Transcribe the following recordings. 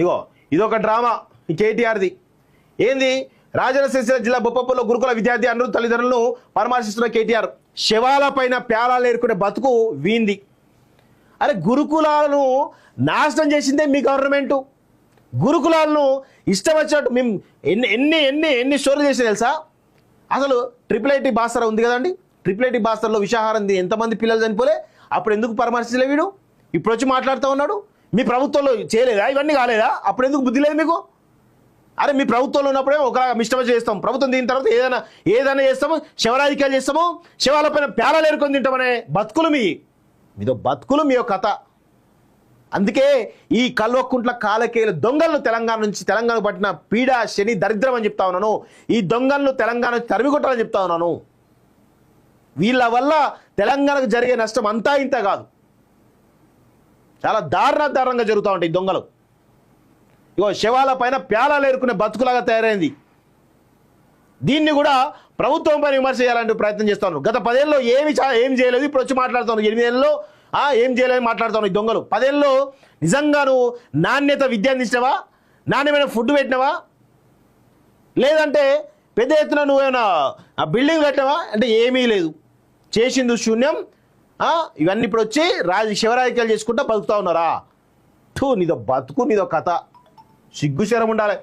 ఇగో ఇదొక డ్రామా కేటీఆర్ది. ఏంది? రాజన్న సిరిసిల్ల జిల్లా బొప్పపూర్లో గురుకుల విద్యార్థి అందరూ తల్లిదండ్రులను పరామర్శిస్తున్న కేటీఆర్ శవాల పైన ప్యాలాలు ఏరుకునే బతుకు వీంది. అరే గురుకులాలను నాశనం చేసిందే మీ గవర్నమెంటు. గురుకులాలను ఇష్టం వచ్చినట్టు మేము ఎన్ని ఎన్ని ఎన్ని ఎన్ని స్టోరీలు చేసి తెలుసా? అసలు ట్రిపుల్ ఐటీ బాస్తర్ ఉంది కదండి. ట్రిపుల్ ఐటీ బాస్తర్లో విషాహారం ఎంతమంది పిల్లలు చనిపోలే? అప్పుడు ఎందుకు పరామర్శించలే వీడు? ఇప్పుడు వచ్చి మాట్లాడుతూ ఉన్నాడు. మీ ప్రభుత్వంలో చేయలేదా? ఇవన్నీ కాలేదా? అప్పుడు ఎందుకు బుద్ధి లేదు మీకు? అరే మీ ప్రభుత్వంలో ఉన్నప్పుడే ఒకలాగా మిష్టమ చేస్తాం. ప్రభుత్వం దీని తర్వాత ఏదైనా ఏదైనా చేస్తాము శివరాజకీయాలు చేస్తాము శివాల పైన పేలాలు ఏరుకొని తింటామనే బతుకులు మీ మీదో బతుకులు మీ కథ. అందుకే ఈ కల్వకుంట్ల కాలకేయులు దొంగలను తెలంగాణ నుంచి తెలంగాణ పట్టిన పీడ శని దరిద్రం అని చెప్తా ఉన్నాను. ఈ దొంగలను తెలంగాణ నుంచి తరిమికొట్టాలని చెప్తా ఉన్నాను. వీళ్ళ వల్ల తెలంగాణకు జరిగే నష్టం అంతా ఇంత కాదు. చాలా దారుణ దారుణంగా జరుగుతూ ఉంటాయి దొంగలు. ఇగో శవాల పైన ప్యాలాలు ఏరుకునే బతుకులాగా తయారైంది. దీన్ని కూడా ప్రభుత్వం పైన విమర్శ చేయాలంటే ప్రయత్నం చేస్తాను గత పదేళ్ళలో ఏమి ఏం చేయలేదు ఇప్పుడు వచ్చి మాట్లాడుతాను ఎనిమిదేళ్ళలో ఏం చేయలేదు మాట్లాడుతాను ఈ దొంగలు. పదేళ్ళలో నిజంగా నువ్వు నాణ్యత విద్య అందించినవా? నాణ్యమైన ఫుడ్ పెట్టినవా? లేదంటే పెద్ద ఎత్తున నువ్వేమైనా ఆ బిల్డింగ్ కట్టినవా? అంటే ఏమీ లేదు. చేసింది శూన్యం ఇవన్నీ ఇప్పుడు వచ్చి రాజ శివరాజకీయాలు చేసుకుంటా బతుకుతా ఉన్నారా? టూ నీదో బతుకు నీదో కథ. సిగ్గుశరం ఉండాలి.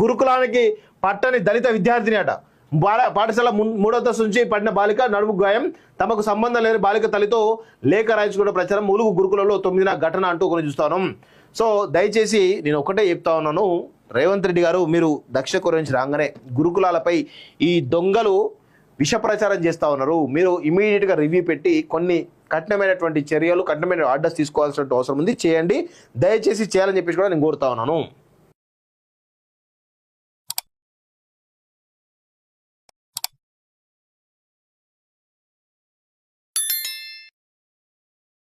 గురుకులానికి పట్టని దళిత విద్యార్థిని అట. బాల పాఠశాల మూడో తరగతి నుంచి పడిన బాలిక నడుము గాయం. తమకు సంబంధం లేని బాలిక తల్లితో లేఖ రాయించుకున్న ప్రచారం ములుగు గురుకులలో తొమ్మిదిన ఘటన అంటూ కొన్ని చూస్తాను సో దయచేసి నేను ఒకటే చెప్తా ఉన్నాను. రేవంత్ రెడ్డి గారు మీరు దక్ష నుంచి రాగానే గురుకులాలపై ఈ దొంగలు విష ప్రచారం చేస్తూ ఉన్నారు. మీరు ఇమీడియట్గా రివ్యూ పెట్టి కొన్ని కఠినమైనటువంటి చర్యలు కఠినమైన ఆర్డర్స్ తీసుకోవాల్సిన అవసరం ఉంది. చేయండి. దయచేసి చేయాలని చెప్పేసి కూడా నేను కోరుతా ఉన్నాను.